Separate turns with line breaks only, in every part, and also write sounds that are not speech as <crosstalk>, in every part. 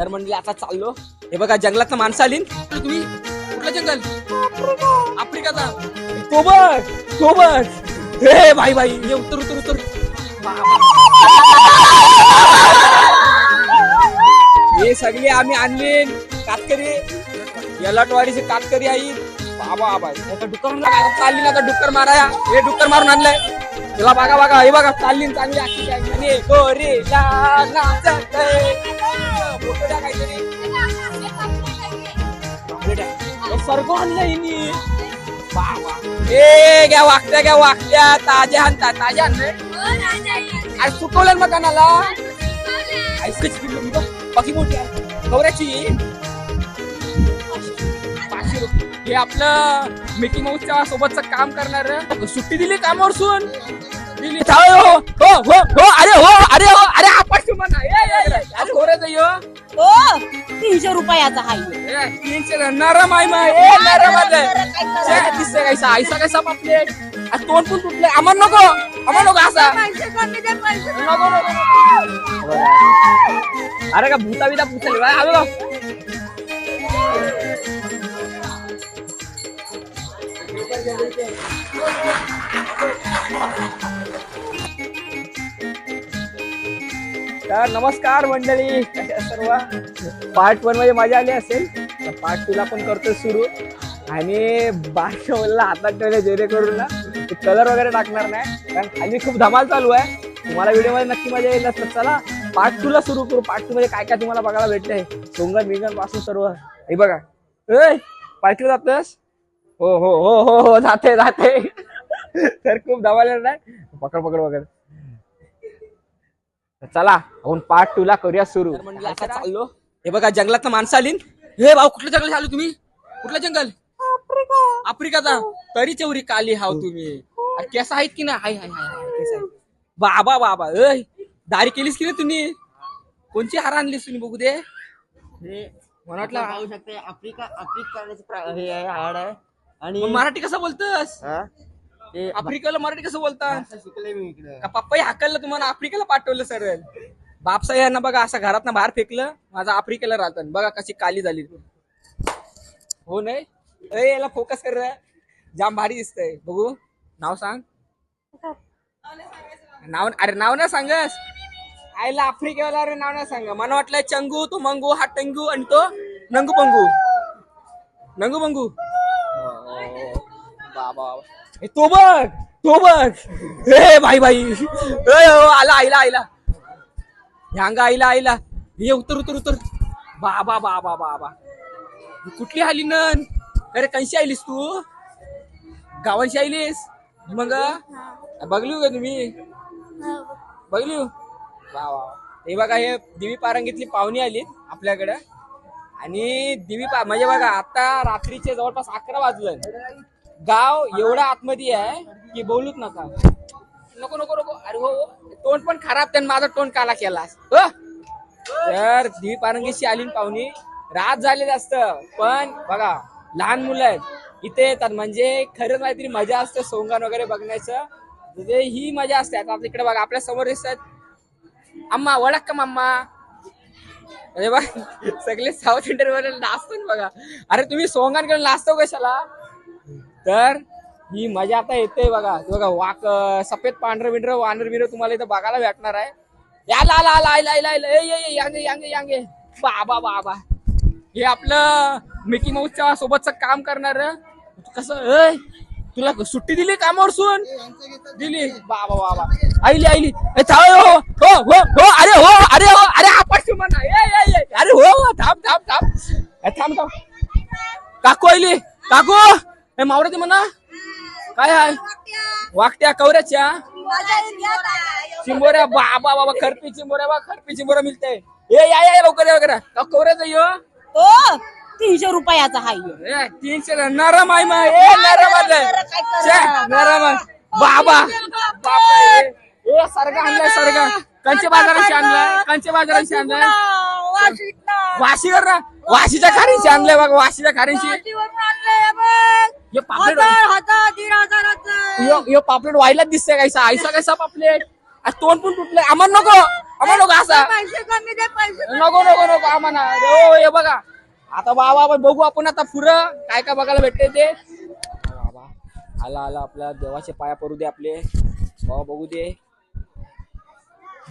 तर म्हणले आता चाललो. हे बघा जंगलात माणसं आली. तुम्ही कुठलं जंगल? आफ्रिकाचा. सोबत सोबत. हे भाई भाई हे उतर उतर उतर. हे सगळे आम्ही आणले. कातकरी. यलाटवाडीचे कातकरी आई. बाबा बाबा आता डुक्कर चालली आता डुक्कर माराया. हे डुक्कर मारून आणलंय. त्याला बघा बघा. हे बघा चालली चांगली. आखी आणि गोरीला नाचत आणलं हिनी ए घ्या वाकत्या घ्या वाकत्या ताज्या आणता ताज्या आणलंय आज सुकवलं मग कानाला आईस्क्रीम किलो बाकी मोठी गौऱ्याची हे आपलं मिकी माऊसच्या सोबतच काम करणार सुट्टी दिली कामावर सून दिली हो हो हो अरे हो अरे हो अरे आपण म्हणा ए, ए, ए, अरे गौऱ्याचं यो?
हो तीनशे रुपयाचा हाय
ए, तीनशे नरम आहे मग ए नरम आहे छे, दिसतंय कैसा ऐसा कैसा पापलेट आज तोंड पण तुटले आम्हाला नको. आम्हाला नको असा. नको नको नको. अरे का भूता बिता पुचल आलो तर नमस्कार मंडळी. कशा सर्व? पार्ट वनमध्ये मजा आली असेल तर पार्ट टू ला पण करतो सुरू. आणि बारशेवरला हातात ठेवले जेणेकरून ना कलर वगैरे टाकणार नाही. कारण खाली खूप धमाल चालू आहे. तुम्हाला व्हिडिओमध्ये नक्की मजा येईल तर चला पार्ट टू ला सुरू करू. पार्ट टू मध्ये काय काय तुम्हाला बघायला भेटतंय सोंगण बिंगणपासून सर्व हे बघा. ए पार्टीला जातोस हो हो हो हो हो जाते जाते <laughs> तर खूप धमाल नाही. पकड पकड वगैरे चला आपण पार्ट टू ला करूया सुरू. आता चाललो. हे बघा जंगलात माणसं आली. हे भाऊ कुठल्या जंगलात आलो तुम्ही? कुठलं जंगल? आफ्रिकाचा तरी चौरी काली हाव तुम्ही. केस आहेत की ना हाय हाय हाय. बाबा बाबा ऐ दारी केलीस की नाही तुम्ही? कोणची हार आणलीस तुम्ही बघू दे. मला वाटलं
पाहू शकते आफ्रिका आफ्रिकाचे प्रा- हे आहे हाड आहे. आणि
मराठी कसं बोलतस?
ते
आफ्रिकेला मराठी कसं
भाषा शिकले मी इकडे.
का पप्पाही हाकललं तुम्हाला? आफ्रिकेला पाठवलं सरळ बापसा यांना बघा असं घरात बाहेर फेकलं माझा आफ्रिकेला राहतं. बघा कशी काली झाली. हो नाही? ए याला फोकस कर रे. जाम भारी दिसतंय. बघू. नाव सांग. नाव अरे नाव ना सांगस आईला आफ्रिकेला अरे नाव ना सांग मला वाटलं चंगू तो मंगू हा टंगू आणि तो नंगू पंगू. नंगू पंगू. बाबा ए, तो बघ तो बघ. ए भाई भाई ए, हो, आला आईला आईला. ह्यांगा आईला आईला. ये उतर उतर उतर. बाबा बाबा बाबा. ही कुठली आली नन? अरे कशी आलीस तू? गावांशी आलीस? मग? बघली का तुम्ही? बघली वा वा. हे बघा हे दिवी पारंगीतली पाहुणी आली आपल्याकडे. आणि दिवी पा म्हणजे बघा आता रात्रीचे जवळपास अकरा वाजलं. गाव एवढा आतमध्ये आहे की बोलूच नका. नको नको नको. अरे हो, हो तोंड पण खराब त्यानं माझा तोंड काला केला. हो. तर दिवी पारंगीशी आली पाहुणी. रात झालेलं असतं पण बघा लहान मुलं आहेत. इथे येतात. म्हणजे खरंच माहिती मजा असते सोंगण वगैरे बघण्याचं. म्हणजे ही मजा असते. आता आपल्या इकडे बघा आपल्यासमोर दिसतात. अम्मा वळख का मम्मा अरे बघ सगळे साऊथ इंडियनमध्ये नाचतो बघा. अरे तुम्ही सोंगांकडे नाचतो हो कशाला? तर ही मजा आता येते बघा. बघा वाक सफेद पांढरं बिंढरं वानर बिंढर तुम्हाला इथं बघायला भेटणार आहे. याला ला ला आला लाय आला ए, ए, यांगे यांगे यांगे. बाबा बाबा. हे आपलं मिकी माऊसच्या सोबतच काम करणार कसं ऐ तुला सुट्टी दिली कामावर सून? दिली. बाबा बाबा. आईली आईली. ए, हो, हो हो हो हो अरे हो अरे हो अरे आपण म्हणा ए, ए, अरे हो, हो थांब थांब थांब. थांब थांब. काकू आईली. काकू! हे मावरती म्हणा. काय आहे वाकट्या कवऱ्याच्या. चिंबोऱ्या बाबा बाबा खरपी चिंबोऱ्या बा खरपी चिंबोऱ्या मिळते ए या या लवकर वगैरे कवऱ्याचा यो?
हो तीनशे रुपयाचा हाय
तीनशे नरम आहे मग ए नरम नरम. बाबा. बापा ए, सरगा आणलाय सरगा कंचे बाजाराशी आणलाय कंचे बाजाराशी आणलाय. वाशीवर ना. वाशीच्या खारीशी आणलाय बघा वाशीच्या खारीशी हे पापलेट यो यो पापलेट व्हायलाच दिसतंय कैसा ऐसा कैसा पापलेट? आज तोंड पण तुटलंय. आम्हाला नको आम्हाला नको असा.
पैसे कमी दे पैसे
नको नको नको आम्हाला अरे हे बघा. आता बाबा आपण बघू आपण आता पुरं. काय काय बघायला भेटते ते. बाबा आला आला आपल्या देवाचे पाया पडू दे आपले. बाबा बघू दे.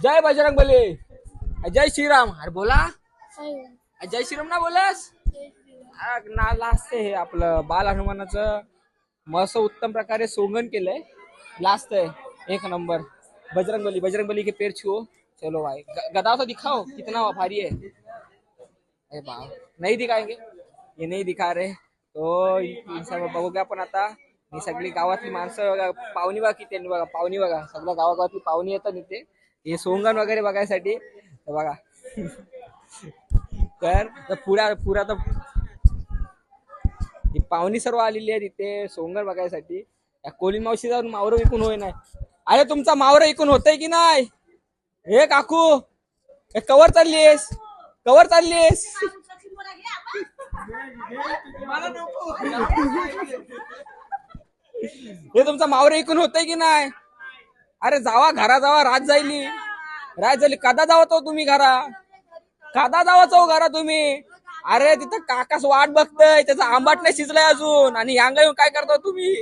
जय बजरंग बली जय श्रीराम. अरे बोला. जय श्रीराम ना बोलस? हा, ना लास्ट हे आपलं बाल हनुमानाचं मस्त उत्तम प्रकारे सोंगण केलंय. लास्ट आहे एक नंबर. बजरंग बली बजरंग बली के पेर छुओ. चलो भाई. ग- गदा तो दिखाओ कितना भारी है. अरे बा नहीं दिखाएंगे? ये नहीं दिखा रहे. तो बघूया पण आता ही सगळी गावातली माणसं बघा पाहुणी बघा किती बघा पाहुणी बघा. सगळ्या गावागावातली पाहुणी येतात इथे. हे सोंगण वगैरे बघायसाठी बघा. <laughs> कर. तर पुरा पुरा तर ही पाहुणी सर्व आलेली आहे तिथे सोंगर बघायसाठी. या कोलिन मावशी जाऊन मावरं विकून होय नाही अरे तुमचा मावरं विकून होतंय की नाही? हे काकू हे कवर चाललीस कवर चाललीस हे तुमचा मावरं विकून होतंय की नाही? अरे जावा घरा जावा रात जायली. रात झाली कदा जावा तो तुम्ही घरा? कदा जावा चौ घरा तुम्ही? अरे तिथं काकास वाट बघतय त्याचा आंबाट नाही शिजलाय अजून. आणि यांगा येऊन काय करता तुम्ही?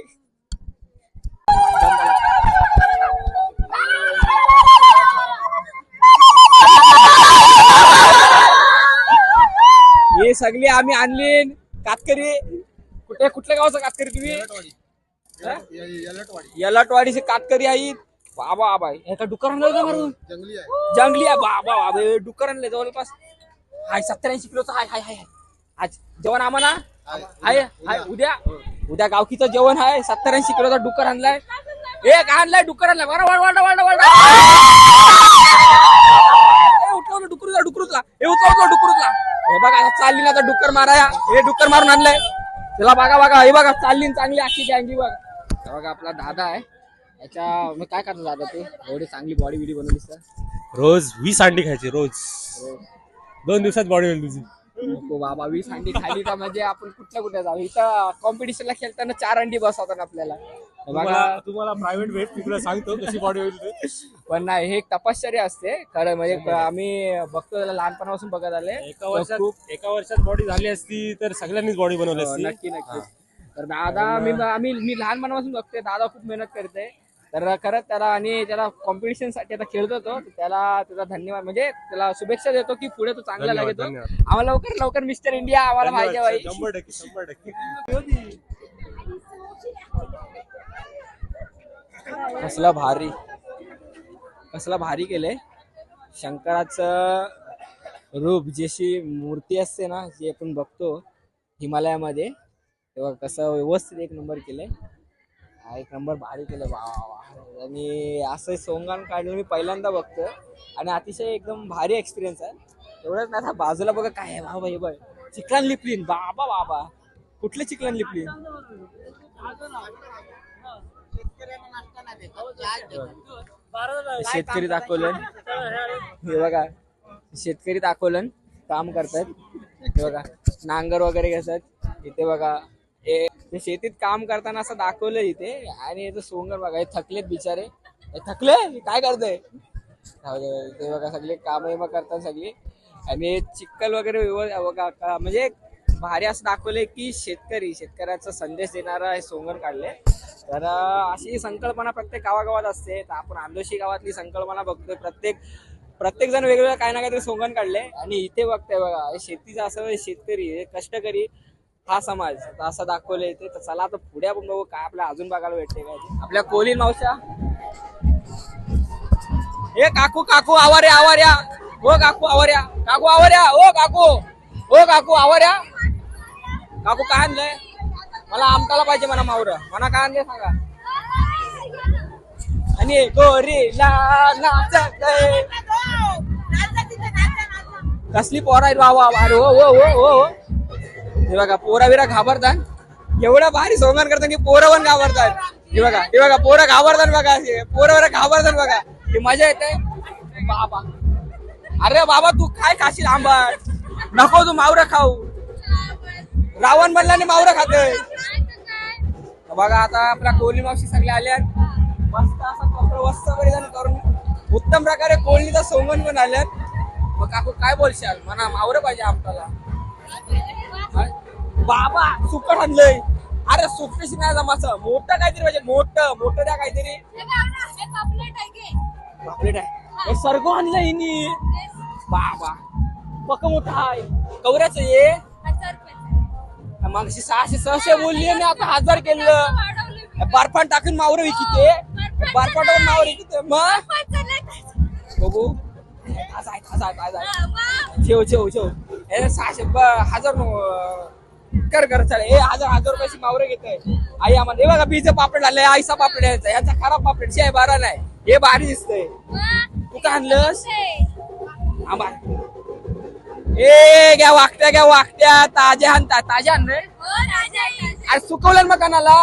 हे सगळी आम्ही आणली कातकरी. कुठे कुठल्या गावाचं कातकरी तुम्ही? यलटवाडीचे कातकरी आहेत. बाबा बाबा एका डुकर आणलं का मारून? जंगली आहे. बाबा बाबा हे डुकर आणले जवळपास. हाय सत्त्याऐंशी किलोचं हाय हाय हाय हाय. आज जेवण आम्हाला? हाय हाय उद्या. उद्या? गावकीचं जेवण आहे सत्तर ऐंशी किलोचा डुकर आणलाय. एक आणलाय डुकर आणलाय बरं वळ वळ वळ वळ उठवलं डुकरूला डुकरूला हे उचलतो डुकरूला हे बघा आता चालली ना आता डुकर माराया. हे डुकर मारून आणलंय. त्याला बघा बघा हे बघा चालली चांगली अख्खी गँगी बघ. हे बघा आपला दादा आहे. याच्या मग काय करतो दादा ते? एवढी चांगली बॉडी बिडी बनवलीस तर?
रोज वीस अंडी खायची रोज. दोन दिवसात बॉडी होईल तुझी.
नको बाबा वीस अंडी खाली का म्हणजे आपण कुठल्या कुठे जाऊ? इथं कॉम्पिटिशनला खेळताना चार अंडी बसवतात आपल्याला. बघा.
तुम्हाला तुम्हाला प्रायव्हेट भेट मी तुला सांगतो कशी बॉडी होईल ते.
पण नाही हे एक तपश्चर्या असते. खरं म्हणजे आम्ही बघतो त्याला लहानपणापासून बघत आले
एका
तर
वर्षात एका वर्षात बॉडी झाली असती तर सगळ्यांनीच बॉडी बनवली
हो,
असती.
नक्की नक्की. तर दादा मी आम्ही मी लहानपणापासून बघतोय. दादा खूप मेहनत करते तर खरंच त्याला आणि त्याला कॉम्पिटिशनसाठी आता खेळतो तो तर त्याला त्याचा धन्यवाद. म्हणजे त्याला शुभेच्छा देतो की पुढे तो चांगला लागेल. आम्हाला लवकर लवकर मिस्टर इंडिया आम्हाला पाहिजे
धन्यवाद,
बाई
शंभर टक्के शंभर टक्के.
कसला भारी. कसला भारी केलंय. शंकराचं रूप जशी मूर्ती असते ना जी आपण बघतो हिमालयामध्ये तेव्हा कसं व्यवस्थित एक नंबर केलंय. एक नंबर भारी केलं वा आणि असं सोंगान काढलं मी पहिल्यांदा बघतोय. आणि अतिशय एकदम भारी एक्सपिरियन्स आहे. एवढंच नाही बाजूला बघा काय आहे. बाबा हे बघ. चिकलन लिपलीन बाबा बाबा. कुठले चिकलन लिपलीन शेतकरी दाखवलं. हे बघा. शेतकरी दाखवलं. काम करतात हे बघा. नांगर वगैरे घेतात. इथे बघा. हे शेतीत काम करताना असं दाखवलं इथे. आणि याचं सोंगर बघा हे थकलेत बिचारे. हे थकले? काय करतोय? ते बघा सगळे काम मग करतात सगळी. आणि चिक्कल वगैरे बघा म्हणजे भारी असं दाखवलंय की शेतकरी शेतकऱ्याचा संदेश देणारा हे सोंगण काढले तर अशी संकल्पना प्रत्येक गावागावात असते. तर आपण आंदोशी गावातली संकल्पना बघतोय. प्रत्येक प्रत्येक जण वेगवेगळं काही ना काहीतरी सोंगण काढले आणि इथे बघताय बघा हे शेतीचं असं शेतकरी हे कष्टकरी हा समाज. असा असं दाखवलं इथे तर चला आता पुढे आपण बघू काय आपल्या अजून बघायला भेटते काय ते. आपल्या कोली मावशा हे काकू काकू आवार्या आवार्या हो काकू आवार्या काकू आवार्या हो काकू. हो काकू आवार्या काकू काय आणलंय? मला आमटाला पाहिजे म्हणा मावर. मला काय आणलंय सांगा. आणि गोरी नाचतय. कसली पोरा आहे वा वा वा. अरे हो हो हो हो हो हे बघा पोरा बिरा घाबरतात. एवढं भारी सोंगण करतात की पोरं पण घाबरतात. हे बघा हे बघा पोरं घाबरतात बघा पोरं बरं घाबरतात बघा. ही मजा येते. बाबा. अरे बाबा तू काय खाशील आंबट? नको तू मावर खाऊ. रावण बनलाने मावर खातोय. बघा आता आपल्या कोहली मावशी सगळे आल्या मस्त असा कपडा वस्त परिधान करून. उत्तम प्रकारे कोहलीचा सोंगण पण आल्यात मग काकू काय बोलशाल? म्हणा मावर पाहिजे आपल्याला बाबा सुकट आणलंय अरे सुकटीशी नाही जमाचं. मोठं काहीतरी पाहिजे मोठं मोठं द्या काहीतरी. सरगो आणलं हिनी. बाबा पक मोठा आहे कवऱ्याचं ये मागशी सहाशे सहाशे बोलली आणि आता हजार केलं. बर्फान टाकून मावर विकिते बर्फाटावर मावर विकिते मग बघू. ताजा आहे, ताजा आहे, ताजा आहे. ठेव ठेव ठेव. सहाशे हजार नो- कर कर चल ए हजार हजार रुपयाची मावरे घेतोय आई आम्हाला हे बघा बीज पापड आलंय आईसा पापड यायचा यांचा खराब पापड शे बारा नाही. हे भारी दिसतंय. तू काय आणलंस? आंबा. ए घ्या वाकत्या घ्या वाकत्या ताज्या आणता ताज्या आणलंय अरे सुकवलं मग कानाला?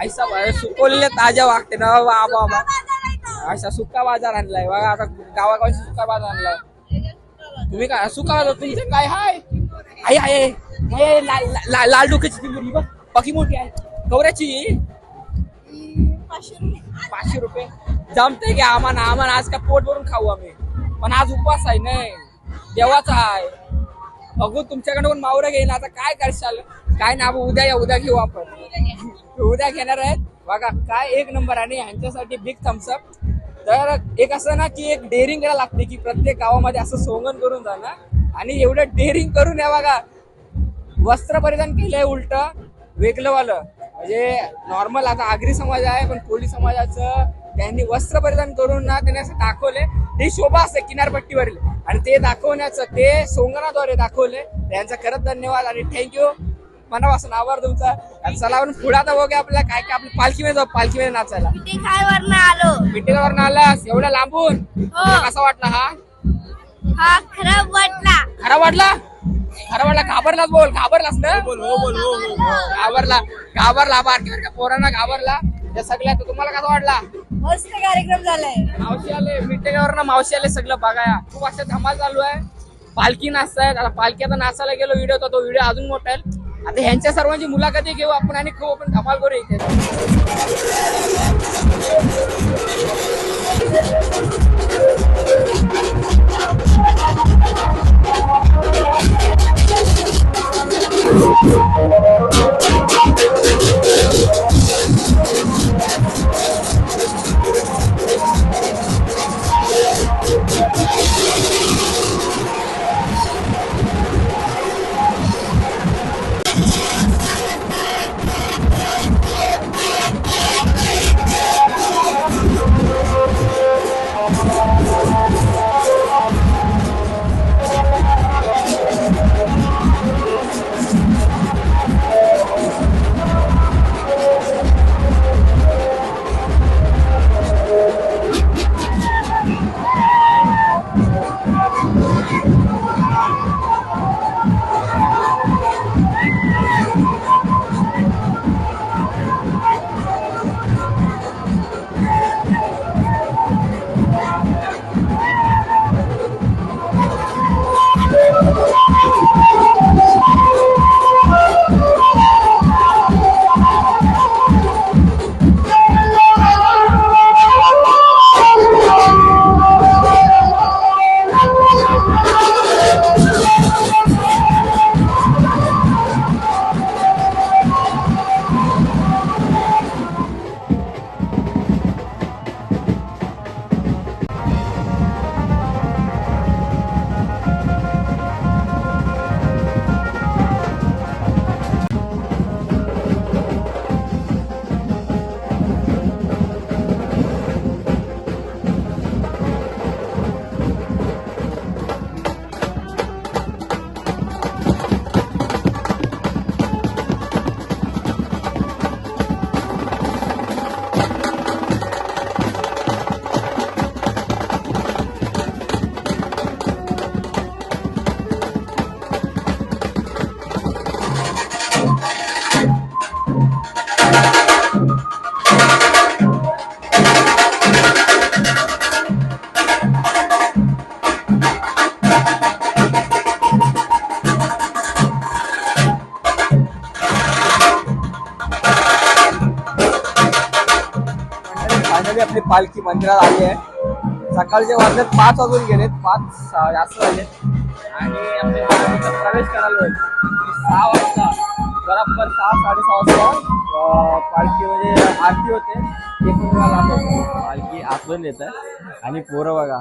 आईसा सुकवलेल्या ताज्या वागते ना वा वा असा सुका बाजार आणलाय. बघा आता गावागावचा सुका बाजार आणलाय. तुम्ही काय सुका बाजार तुमचं काय हाय? आई आहे हे लाल लाल- लाल डोक्याची मुलगी बघ बाकी मोठी आहे. कवऱ्याची पाचशे रुपये. जमते की आम्हाला आम्हाला आज का पोट भरून खाऊ आम्ही. पण आज उपवास आहे नाही देवाचा आहे. बघू तुमच्याकडे पण मावरं घेईन? आता काय करशाल? काय ना उद्या या उद्या घेऊ आपण. उद्या घेणार आहेत. बघा काय एक नंबर आणि ह्यांच्यासाठी बिग थम्सअप तर एक असं ना की एक डेअरिंग करायला लागते की प्रत्येक गावामध्ये असं सोंगण करून जाणं. आणि एवढं डेअरिंग करून या बघा. वस्त्र परिधान केलंय उलट. वेगळं वालं म्हणजे नॉर्मल आता आगरी समाज आहे पण कोळी समाजाचं त्यांनी वस्त्र परिधान करून ना त्यांनी असं दाखवले ही शोभा असते किनारपट्टीवरील. आणि ते दाखवण्याचं ते सोंगणाद्वारे दाखवले त्यांचा खरंच धन्यवाद आणि थँक्यू मनापासून आभार तुमचा. आणि चला आपण पुढे आता बघूया आपल्याला काय काय आपली पालखीमध्ये जाऊ पालखीमध्ये नाचायला.
खायवर आलो.
मिटिंगवर आलास? एवढ्या लांबून? तुला कसा वाटला हा?
हा खराब वाटला.
खरा वाटला? खरा वाटला घाबरलास बोल घाबरलास ना? घाबरला घाबरला बारकी पोरांना घाबरला. त्या सगळ्या तर तुम्हाला कसा वाटला?
मस्त कार्यक्रम झालाय.
मावशी आले मिटिंगावर ना मावशी आले सगळं बघाया. खूप अशा धमाल चालू आहे. पालखी नाचतायत. आता पालखी आता नाचायला गेलो व्हिडिओ होता तो व्हिडिओ अजून मोठा आहे आता ह्यांच्या सर्वांची मुलाखती घेऊ आपण आणि खूप आपण धमाल करू इथे. Thank you. पालखी मंदिरात आली आहे. सकाळचे वाजलेत पाच वाजून गेलेत. पाच जास्त झालेत आणि आपले प्रवेश करायला सहा वाजता. बरोबर सहा साडेसहा वाजता अं, पालखी म्हणजे आरती होते. ते पण. पालखी आतून येत आहे आणि पोरं बघा.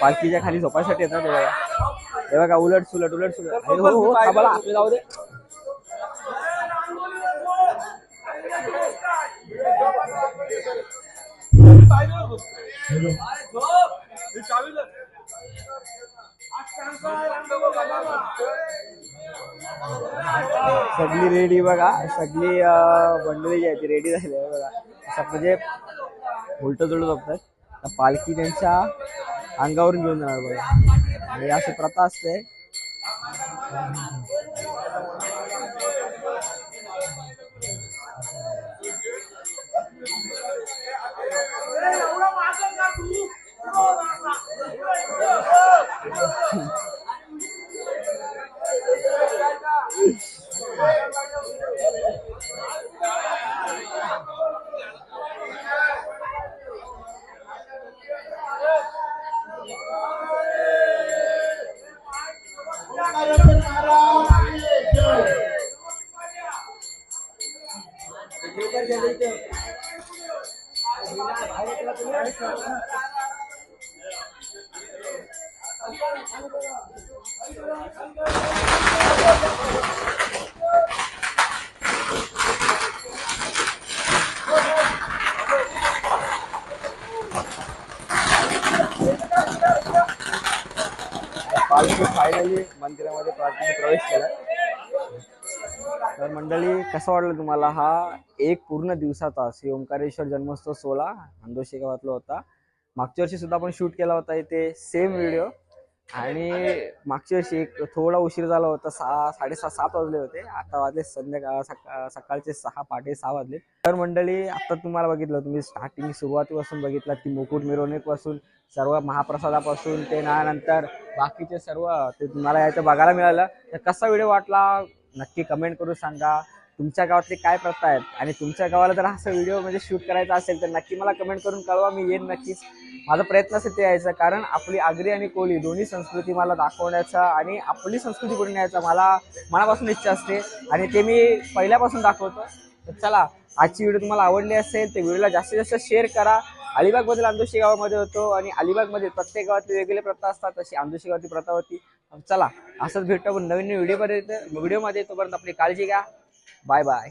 पालखीच्या खाली झोपायसाठी येतात हे बघा. हे बघा उलट सुलट उलट सुलट. हो हो आपले जाऊ दे. सगळी रेडी बघा सगळी अं, मंडळी जी आहे ती रेडी झाली आहे बघा. असं म्हणजे उलट जुळत जपतात. पालखी त्यांच्या अंगावरून घेऊन जाणार बघा. आणि अशी प्रथा असते. Thank you. पालखी फायनली मंदिरामध्ये प्रवेश केला. तर मंडळी कसं वाटलं तुम्हाला हा एक पूर्ण दिवसाचा श्री ओंकारेश्वर जन्मोत्सव सोहळा? अंदोशी गावातला होता. मागच्या वर्षी सुद्धा आपण शूट केला होता इथे सेम व्हिडिओ आणि मागच्या वर्षी एक थोडा उशीर झाला होता सहा साडेसहा सात वाजले होते. आता वाजले संध्याकाळ सका- सकाळचे सहा पाटे सहा वाजले. तर मंडळी आता तुम्हाला बघितलं तुम्ही स्टार्टिंग सुरुवातीपासून बघितलं की मुकुट मिरवणूकपासून सर्व महाप्रसादापासून ते ना नंतर बाकीचे सर्व ते तुम्हाला याचं बघायला मिळालं. तर कसा व्हिडिओ वाटला? नक्की कमेंट करून सांगा. तुमच्या गावातले काय प्रथा आहेत? आणि तुमच्या गावाला जर असं व्हिडिओ म्हणजे शूट करायचा असेल तर नक्की मला कमेंट करून कळवा. मी येईन नक्कीच. माझा प्रयत्न असेल ते यायचा. कारण आपली आगरी आणि कोळी दोन्ही संस्कृती मला दाखवण्याचा आणि आपली संस्कृती पुढे न्यायचा मला मनापासून इच्छा असते. आणि ते मी पहिल्यापासून दाखवतो. तर चला आजची व्हिडिओ तुम्हाला आवडली असेल तर व्हिडिओला जास्तीत जास्त शेअर करा. अलिबागमधील आंदोशी गावामध्ये होतो आणि अलिबागमध्ये प्रत्येक गावात वेगवेगळे प्रथा असतात. तशी आंदोशी गावाची प्रथा होती. चला असंच भेटतो आपण नवीन व्हिडिओमध्ये व्हिडिओमध्ये तोपर्यंत आपली काळजी घ्या. Bye bye